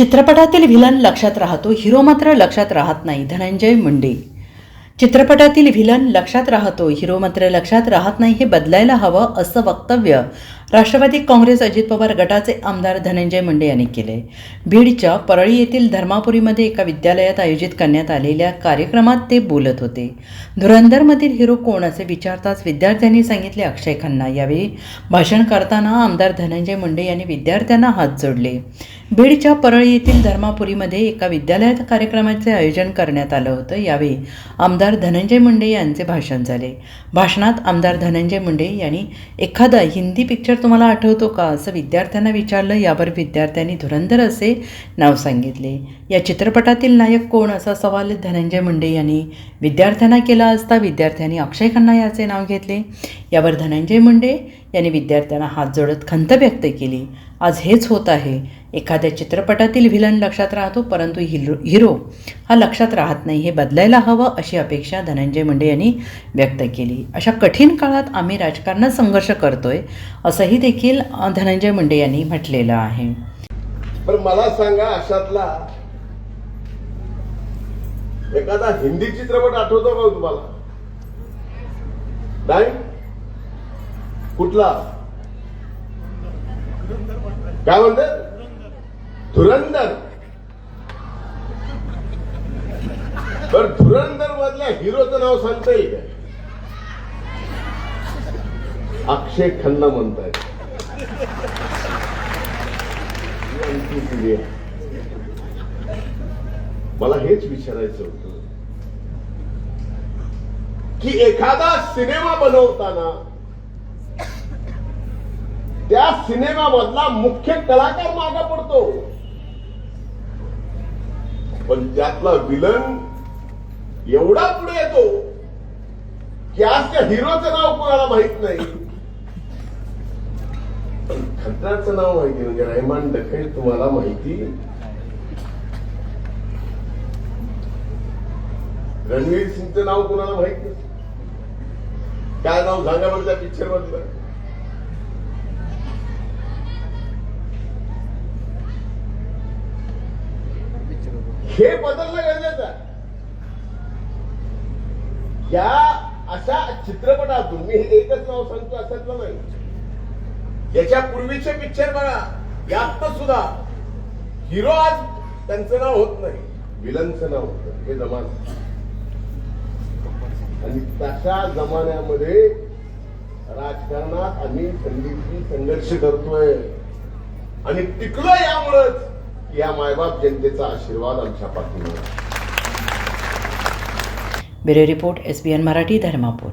चित्रपटातील व्हिलन लक्षात राहतो हिरो मात्र लक्षात राहत नाही धनंजय मुंडे. चित्रपटातील व्हिलन लक्षात राहतो हिरो मात्र लक्षात राहत नाही हे बदलायला हवं असं वक्तव्य राष्ट्रवादी काँग्रेस अजित पवार गटाचे आमदार धनंजय मुंडे यांनी केले बीडच्या परळी येथील धर्मापुरीमध्ये एका विद्यालयात आयोजित करण्यात आलेल्या कार्यक्रमात ते बोलत होते. धुरंधरमधील हिरो कोण असे विचारताच विद्यार्थ्यांनी सांगितले अक्षय खन्ना. यावेळी भाषण करताना आमदार धनंजय मुंडे यांनी विद्यार्थ्यांना हात जोडले. बीडच्या परळी येथील धर्मापुरीमध्ये एका विद्यालयात कार्यक्रमाचे आयोजन करण्यात आलं होतं. यावेळी आमदार धनंजय मुंडे यांचे भाषण झाले. भाषणात आमदार धनंजय मुंडे यांनी एखादा हिंदी पिक्चर तुम्हाला आठवतो का असं विद्यार्थ्यांना विचारलं. यावर विद्यार्थ्यांनी धुरंधर असे नाव सांगितले. या चित्रपटातील नायक कोण असा सवाल धनंजय मुंडे यांनी विद्यार्थ्यांना केला असता विद्यार्थ्यांनी अक्षय खन्ना याचे नाव घेतले. यावर धनंजय मुंडे यांनी विद्यार्थ्यांना हात जोडत खंत व्यक्त केली. आज हेच होत आहे. एखाद्या चित्रपटातील व्हिलन लक्षात राहतो परंतु हिरो हिरो हा लक्षात राहत नाही. हे बदलायला हवं अशी अपेक्षा धनंजय मुंडे यांनी व्यक्त केली. अशा कठीण काळात आम्ही राजकारणात संघर्ष करतोय असंही देखील धनंजय मुंडे यांनी म्हटलेलं आहे. पण मला सांगा अशातला एखादा हिंदी चित्रपट आठवतो का हो तुम्हाला? नाही? कुठला? काय म्हणते धुरंधर. तर धुरंधर मधल्या हिरोचं नाव सांगता येईल का? अक्षय खन्ना म्हणताय मला हेच विचारायचं होत. की एखादा सिनेमा बनवताना त्या सिनेमामधला मुख्य कलाकार मागा पडतो. पण त्यातला विलन एवढा पुढे येतो की आज त्या हिरोचं नाव कोणाला माहीत नाही. पण खतराचं नाव माहिती म्हणजे रहमान डखेल तुम्हाला माहिती? रणवीर सिंगचं नाव कोणाला माहीत नाही? काय नाव सांगा बरं त्या पिक्चर मधलं? हे बदलणं गरजेचं आहे. या अशा चित्रपटातून मी हे एकच नाव सांगतो असं नाही. याच्या पूर्वीचे पिक्चर बघा. यात सुद्धा हिरो आज त्यांचं नाव होत नाही विलनचं नाव होत हे जमान. आणि तशा जमान्यामध्ये राजकारणात आम्ही संधीची संघर्ष करतोय. आणि टिकलो यामुळंच. या मायबाप जनतेचा आशीर्वाद आमच्या पाठीवर bureau report S B N Marathi Dharmapur.